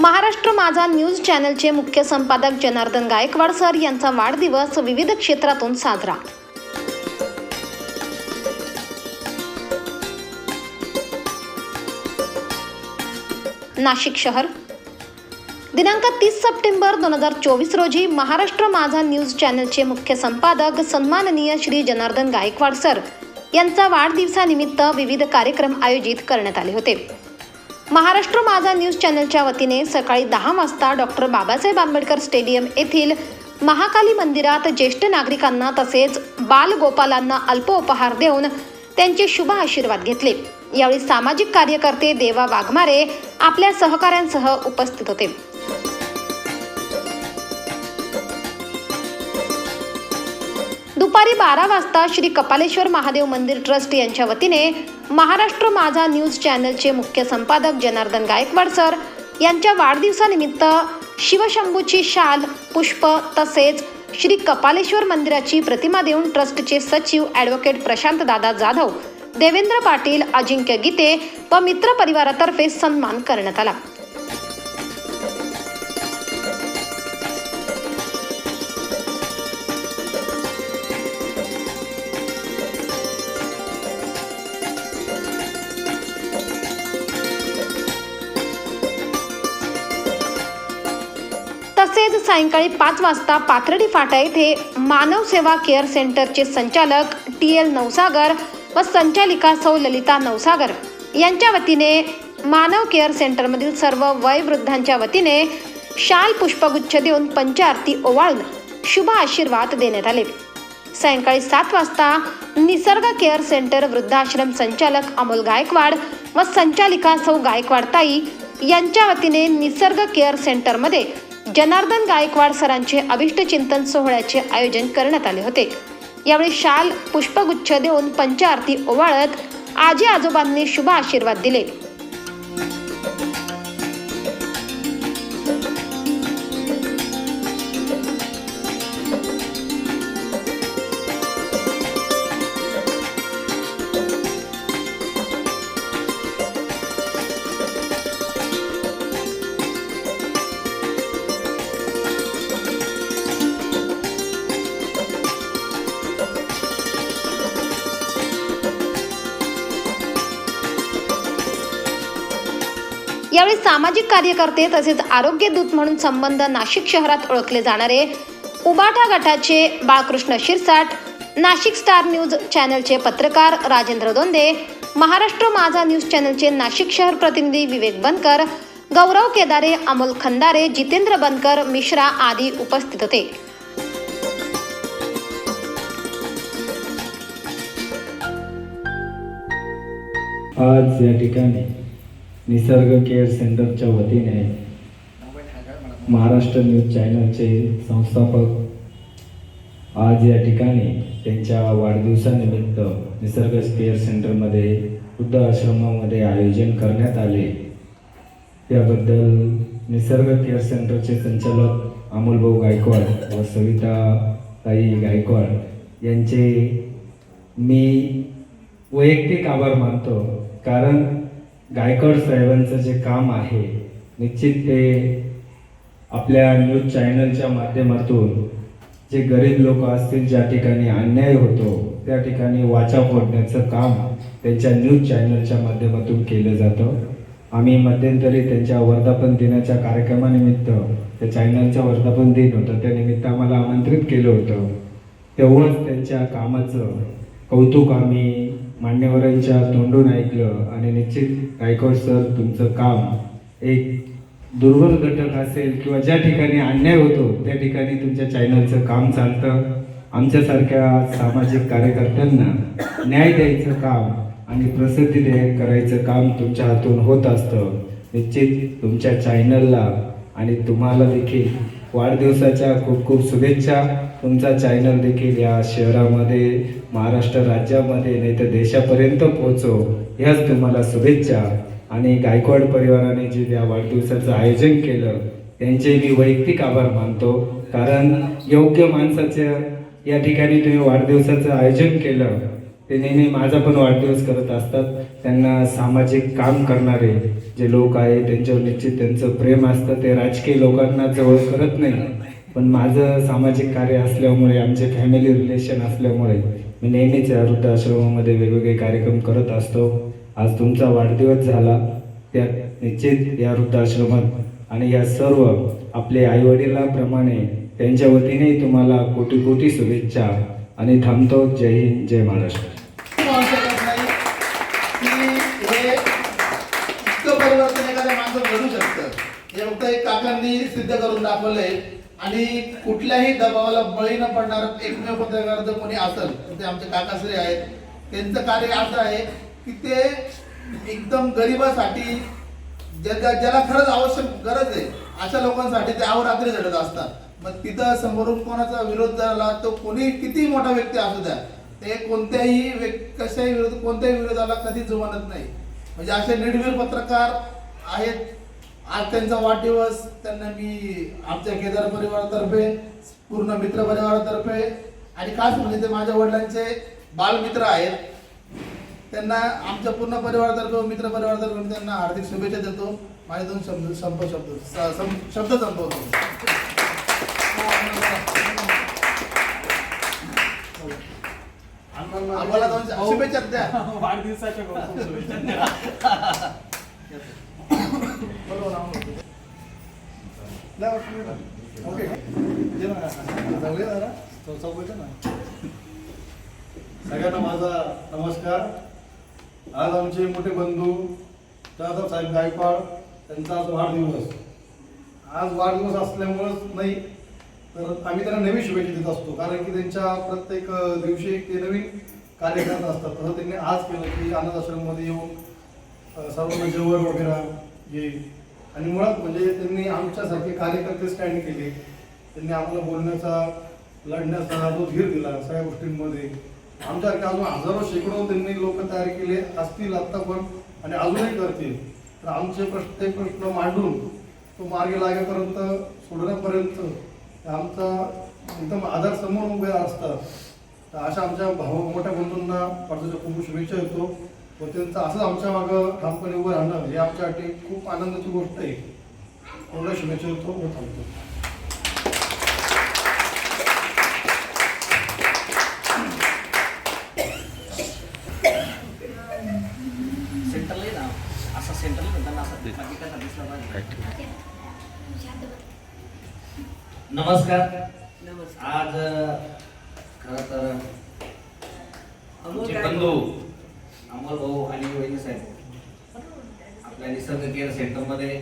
Maharashtra Majha News चॅनलचे मुख्य संपादक Janardan Gaikwad sir यांचा वाढदिवस विविध क्षेत्रातून साजरा. नाशिक शहर. दिनांक तीस सप्टेंबर दोन हजार चोवीस रोजी महाराष्ट्र माझा न्यूज चॅनलचे मुख्य संपादक सन्माननीय श्री जनार्दन गायकवाड सर यांचा वाढदिवसानिमित्त विविध कार्यक्रम आयोजित करण्यात आले होते. महाराष्ट्र माझा न्यूज चॅनलच्या वतीने सकाळी दहा वाजता डॉक्टर बाबासाहेब आंबेडकर स्टेडियम येथील महाकाली मंदिरात ज्येष्ठ नागरिकांना तसेच बालगोपालांना अल्प उपहार देऊन त्यांचे शुभ आशीर्वाद घेतले. यावेळी सामाजिक कार्यकर्ते देवा वाघमारे आपल्या सहकाऱ्यांसह उपस्थित होते. दुपारी बारा वाजता श्री कपालेश्वर महादेव मंदिर ट्रस्ट यांच्या वतीने महाराष्ट्र माझा न्यूज चॅनलचे मुख्य संपादक जनार्दन गायकवाड सर यांच्या वाढदिवसानिमित्त शिवशंभूची शाल पुष्प तसेच श्री कपालेश्वर मंदिराची प्रतिमा देऊन ट्रस्टचे सचिव ॲडव्होकेट प्रशांत दादा जाधव देवेंद्र पाटील अजिंक्य गीते व मित्र परिवारातर्फे सन्मान करण्यात आला. तसेच सायंकाळी पाच वाजता पाथर्डी फाटा येथे मानव सेवा केअर सेंटरचे संचालक टी एल नवसागर व संचालिका सौ ललिता नवसागर यांच्या वतीने मानव केअर सेंटरमधील सर्व वयवृद्धांच्या वतीने शाल पुष्पगुच्छ देऊन पंचारती ओवाळून शुभ आशीर्वाद देण्यात आले. सायंकाळी सात वाजता निसर्ग केअर सेंटर वृद्धाश्रम संचालक अमोल गायकवाड व संचालिका सौ गायकवाड ताई यांच्या वतीने निसर्ग केअर सेंटरमध्ये जनार्दन गायकवाड सरांचे अभिष्ट चिंतन सोहळ्याचे आयोजन करण्यात आले होते. यावेळी शाल पुष्पगुच्छ देऊन पंचारती ओवाळत आजी आजोबांनी शुभ आशीर्वाद दिले. यावेळी सामाजिक कार्यकर्ते तसेच आरोग्य दूत म्हणून संबंध नाशिक शहरात ओळखले जाणारे उबाठा गटाचे बाळकृष्ण शिरसाट नाशिक स्टार न्यूज चॅनलचे पत्रकार राजेंद्र दोंदे महाराष्ट्र माझा न्यूज चॅनलचे नाशिक शहर प्रतिनिधी विवेक बनकर गौरव केदारे अमोल खंदारे जितेंद्र बनकर मिश्रा आदी उपस्थित होते. आज या ठिकाणी निसर्ग केअर सेंटरच्या वतीने महाराष्ट्र न्यूज चॅनलचे संस्थापक आज या ठिकाणी त्यांच्या वाढदिवसानिमित्त निसर्ग केअर सेंटरमध्ये वृद्ध आश्रमामध्ये आयोजन करण्यात आले. त्याबद्दल निसर्ग केअर सेंटरचे संचालक अमोलभाऊ गायकवाड व सविता ताई गायकवाड यांचे मी वैयक्तिक आभार मानतो. कारण गायकवाड साहेबांचं जे काम आहे निश्चित ते आपल्या न्यूज चॅनलच्या माध्यमातून जे गरीब लोक असतील ज्या ठिकाणी अन्याय होतो त्या ठिकाणी वाचा फोडण्याचं काम त्यांच्या न्यूज चॅनलच्या माध्यमातून केलं जातं. आम्ही मध्यंतरी त्यांच्या वर्धापन दिनाच्या कार्यक्रमानिमित्त त्या चॅनलचा वर्धापन दिन होतं त्यानिमित्त आम्हाला आमंत्रित केलं होतं. तेव्हाच त्यांच्या कामाचं कौतुक आम्ही मान्यवरांच्या तोंडून ऐकलं आणि निश्चित गायकवाड सर तुमचं काम एक दुर्बल घटक असेल किंवा ज्या ठिकाणी अन्याय होतो त्या ठिकाणी तुमच्या चॅनलचं काम चालतं. आमच्यासारख्या सामाजिक कार्यकर्त्यांना न्याय द्यायचं काम आणि प्रसिद्धी द्याय करायचं काम तुमच्या हातून होत असतं. निश्चित तुमच्या चॅनलला आणि तुम्हाला देखील वाढदिवसाच्या खूप खूप शुभेच्छा. तुमचा चॅनल देखील या शहरामध्ये महाराष्ट्र राज्यामध्ये नाही तर देशापर्यंत पोहोचो. ह्याच तुम्हाला शुभेच्छा. आणि गायकवाड परिवाराने जे त्या वाढदिवसाचं आयोजन केलं त्यांचे मी वैयक्तिक आभार मानतो. कारण योग्य माणसाचं या ठिकाणी तुम्ही वाढदिवसाचं आयोजन केलं ते नेहमी माझा पण वाढदिवस करत असतात. त्यांना सामाजिक काम करणारे जे लोक आहे त्यांच्यावर निश्चित त्यांचं प्रेम असतं. ते राजकीय लोकांना जवळ करत नाही. पण माझं सामाजिक कार्य असल्यामुळे आमचे फॅमिली रिलेशन असल्यामुळे मी नेहमीच या वृद्धाश्रमामध्ये वेगवेगळे कार्यक्रम करत असतो. आज तुमचा वाढदिवस झाला. त्या निश्चित या वृद्धाश्रमात आणि या सर्व आपले आईवडिलाप्रमाणे त्यांच्या वतीने तुम्हाला कोटी कोटी शुभेच्छा. आणि थांबतो. जय हिंद जय महाराष्ट्र. हे फक्त एक काकांनी सिद्ध करून दाखवलंय. आणि कुठल्याही दबावाला बळी न पडणार एकमेव पत्रकार जर कोणी असेल तर ते आमचे काकाश्री आहेत. त्यांचं कार्य असं आहे की ते एकदम गरिबासाठी ज्या ज्याला खरंच आवश्यक गरज आहे अशा लोकांसाठी ते अहोरात्री झटत असतात. मग तिथं समोरून कोणाचा विरोध झाला तो कोणी किती मोठा व्यक्ती असू द्या ते कोणत्याही व्यक्ती कशाही विरोध कोणत्याही विरोधाला कधी जुमानत नाही. म्हणजे असे निर्भीर पत्रकार आहेत आज त्यांचा वाढदिवस त्यांना मी आमच्या केदार परिवारातर्फे पूर्ण मित्र परिवारातर्फे आणि खास म्हणजे ते माझ्या वडिलांचे बालमित्र आहेत. त्यांना आमच्या पूर्ण परिवारातर्फे मित्र परिवारातर्फे मी त्यांना हार्दिक शुभेच्छा देतो. माझे दोन शब्द संप शब्द शब्द संपवतो. आम्हाला दोन शुभेच्छा द्या. वाढदिवसाच्या खूप शुभेच्छा बरोबर आम्हाला. नाही वाटलं ना? ओके दे ना. जाऊया जरा. चौ- चौघजण ना. सगळ्यांना माझा नमस्कार. आज आमचे मोठे बंधू दादा साहेब गायकवाड त्यांचा आज वाढदिवस. आज वाढदिवस असल्यामुळंच नाही तर आम्ही त्यांना नवीन शुभेच्छा देत असतो. कारण की त्यांच्या प्रत्येक दिवशी एक ते नवीन कार्य करत असतात. तसं त्यांनी आज केलं की अनाथ आश्रममध्ये येऊन सर्वांना जेवण वगैरे जे आणि मुळात म्हणजे त्यांनी आमच्यासारखे कार्यकर्ते स्टँड केले. त्यांनी आपला बोलण्याचा लढण्याचा जो धीर दिला सगळ्या गोष्टींमध्ये. आमच्यासारखे अजून हजारो शेकडो त्यांनी लोक तयार केले असतील आत्ता पण आणि अजूनही करतील. तर आमचे प्रत्येक प्रश्न मांडून तो मार्गी लागेपर्यंत सोडण्यापर्यंत आमचा एकदम आधार समोर उभे असतात. तर अशा आमच्या भाऊ मोठ्या बंधूंना परदेशात खूप शुभेच्छा येतो व त्यांचं असंच आमच्या मागं ठामपणे उभं राहणं हे आमच्यासाठी खूप आनंदाची गोष्ट आहे. एवढ्या शुभेच्छा देतो व थांबतो. सेंटरला ना. असं सेंटरला म्हणताना असं बाकी काय दिसलं पाहिजे. नमस्कार. आज खर तर बंधू अमोल भाऊ आणि वहिनी साहेब आपल्या निसर्ग केअर सेंटरमध्ये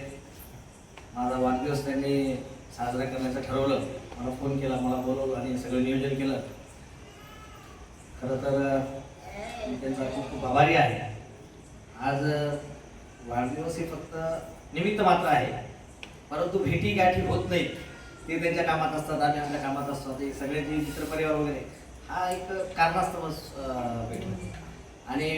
माझा वाढदिवस त्यांनी साजरा करण्याचं ठरवलं. मला फोन केला मला बोलवलं आणि सगळं नियोजन केलं. खरं तर मी त्यांचा खूप खूप आभारी आहे. आज वाढदिवस हे फक्त निमित्त मात्र आहे. परंतु भेटी गाठी होत नाही ते त्यांच्या कामात असतात आम्ही आमच्या कामात असतो. ते सगळे जे मित्रपरिवार वगैरे हा एक कारणास्तव अं, भेटतो. आणि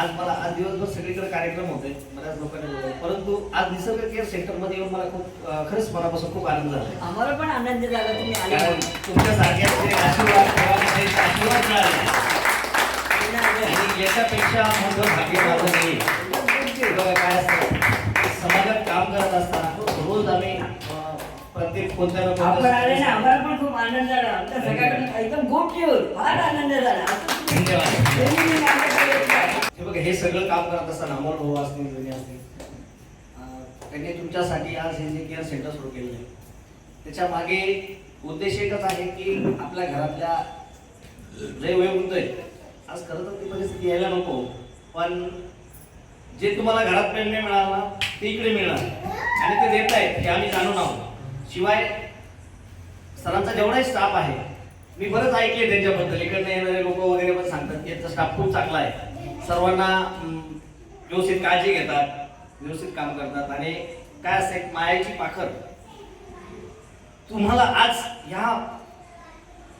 आज मला आज दिवसभर सगळीकडे कार्यक्रम होते बऱ्याच लोकांनी बोलवलं. परंतु आज निसर्ग केअर सेंटरमध्ये येऊन मला खूप खरंच मनापासून खूप आनंद झाला. आम्हाला पण आनंद झाला तुम्ही आले. कारण तुमच्या सारख्याचे आशीर्वाद देवाचे आशीर्वाद मिळाले. आणि याच्यापेक्षा मोठं भाग्य माझं नाही. बघा काय असतं समाजात काम करत असताना रोज आम्ही प्रत्येक कोणत्या आम्हाला पण खूप आनंद झाला. आमच्या एकदम गोप ठेवून फार आनंद झाला. धन्यवाद. हे बघा हे सगळं काम करत असताना अमोल भाऊ असतील जुने असतील त्यांनी तुमच्यासाठी आज हे जे केअर सेंटर सुरू केलेलं आहे. त्याच्यामागे उद्देश एकच आहे की आपल्या घरातल्या जे वयोवृद्ध आहे आज खरं तर ती परिस्थिती यायला नको पण जे तुम्हाला घरात प्रेम नाही ना ते इकडे मिळणार. आणि ते देत आहेत हे आम्ही जाणून आहोत. शिवाय सरांचा जेवढाही स्टाफ आहे मी बरंच ऐकले त्यांच्याबद्दल. इकडनं येणारे लोक वगैरे पण सांगतात की यांचा स्टाफ खूप चांगला आहे. सर्वांना व्यवस्थित काळजी घेतात व्यवस्थित काम करतात. आणि काय असते एक मायाची पाखर. तुम्हाला आज ह्या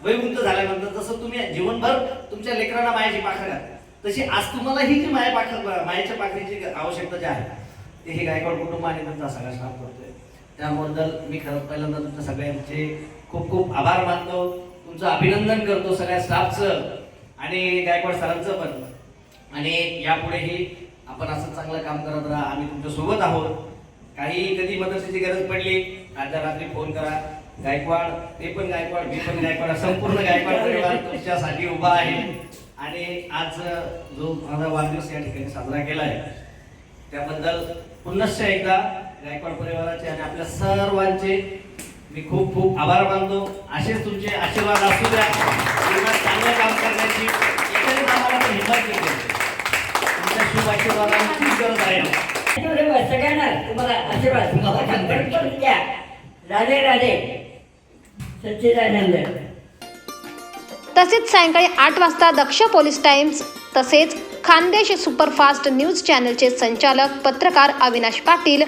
वयोवृद्ध झाल्यानंतर जसं तुम्ही जीवनभर तुमच्या लेकरांना मायाची पाखर घालता तशी आज तुम्हाला ही जी माया पाखर मायाच्या पाखरीची आवश्यकता जी आहे ते हे गायकवाड कुटुंब आणि त्यांचा सगळा स्टाफ करतोय. त्याबद्दल मी खरं पहिल्यांदा तुमच्या सगळ्यांचे खूप खूप आभार मानतो. तुमचं अभिनंदन करतो सगळ्या स्टाफचं आणि गायकवाड सरांचं पण. आणि यापुढेही आपण असं चांगलं काम करत राहा. आम्ही तुमच्यासोबत आहोत. काही कधी मदतीची गरज पडली आता रात्री फोन करा. गायकवाड ते पण गायकवाड मी पण गायकवाड संपूर्ण गायकवाड परिवार तुमच्यासाठी उभा आहे. आणि आज जो माझा वाढदिवस या ठिकाणी साजरा केला आहे त्याबद्दल पुनश्च एकदा गायकवाड परिवाराचे आणि आपल्या सर्वांचे मी खूप खूप आभार मानतो. असेच तुमचे आशीर्वाद असू द्या. चांगलं काम करण्याची एकंदरीत आम्हाला पण हिंमत मिळते तुमच्या शुभ आशीर्वादाची गरज आहे. सगळ्यांना तुम्हाला आशीर्वाद तुम्हाला गणपती द्या. राधे राधे. सच्चिदानंद. तसेच सायंकाळी आठ वाजता दक्ष पोलीस टाइम्स तसेच खानदेश सुपरफास्ट न्यूज चॅनलचे संचालक पत्रकार अविनाश पाटील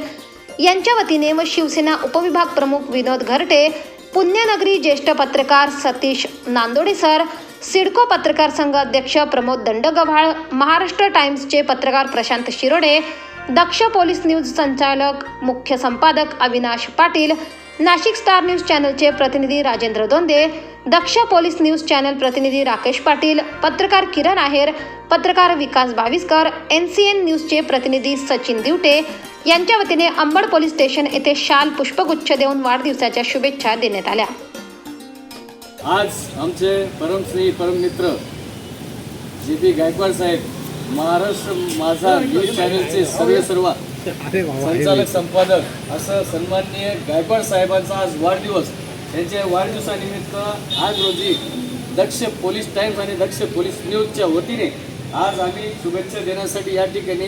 यांच्या वतीने व शिवसेना उपविभाग प्रमुख विनोद घरटे पुण्यनगरी ज्येष्ठ पत्रकार सतीश नांदोडे सर सिडको पत्रकार संघ अध्यक्ष प्रमोद दंडगव्हाळ महाराष्ट्र टाइम्सचे पत्रकार प्रशांत शिरोडे दक्ष पोलीस न्यूज संचालक मुख्य संपादक अविनाश पाटील नाशिक स्टार न्यूज चॅनलचे प्रतिनिधी Rajendra Donde Daksh Police News channel प्रतिनिधी राकेश पाटील पत्रकार किरण आहेर पत्रकार Vikas Baviskar N C N न्यूजचे प्रतिनिधी सचिन दिवटे यांच्या वतीने अंबड पोलीस स्टेशन येथे शाल पुष्पगुच्छ देऊन वाढदिवसाच्या शुभेच्छा देण्यात आल्या. आज आमचे परमस्नेही परममित्र जे पी गायकवाड साहेब महाराष्ट्र माझा न्यूज चॅनलचे सर्व सर्व संचालक संपादक असं सन्माननीय गायकवाड साहेबांचा आज वाढदिवस. त्यांच्या वाढदिवसानिमित्त आज रोजी दक्ष पोलीस टाइम्स आणि दक्ष पोलीस न्यूजच्या वतीने आज आम्ही शुभेच्छा देण्यासाठी या ठिकाणी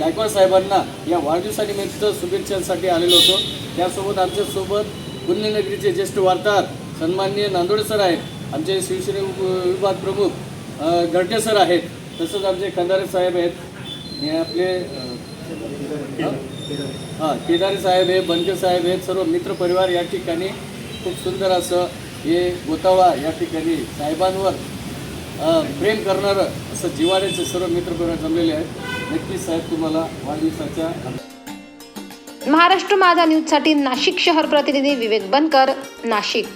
गायकवाड साहेबांना या वाढदिवसानिमित्त शुभेच्छांसाठी आलेलो होतो. त्यासोबत आमच्यासोबत पुण्यनगरीचे ज्येष्ठ वार्ताहर सन्माननीय नांदोडे सर आहेत. आमचे शिवसेने विभाग प्रमुख अ, गर्टे सर आहेत. तसंच आमचे कंदारे साहेब आहेत. हे आपले हां केदारे साहेब आहे बनके साहेब आहेत सर्व मित्रपरिवार या ठिकाणी खूप सुंदर असं हे गोतावा या ठिकाणी साहेबांवर प्रेम करणारं असं जिवाड्याचे सर्व मित्रपरिवार जमलेले आहेत. नक्कीच साहेब तुम्हाला वाढदिवसाच्या महाराष्ट्र माझा न्यूजसाठी नाशिक शहर प्रतिनिधी विवेक बनकर नाशिक.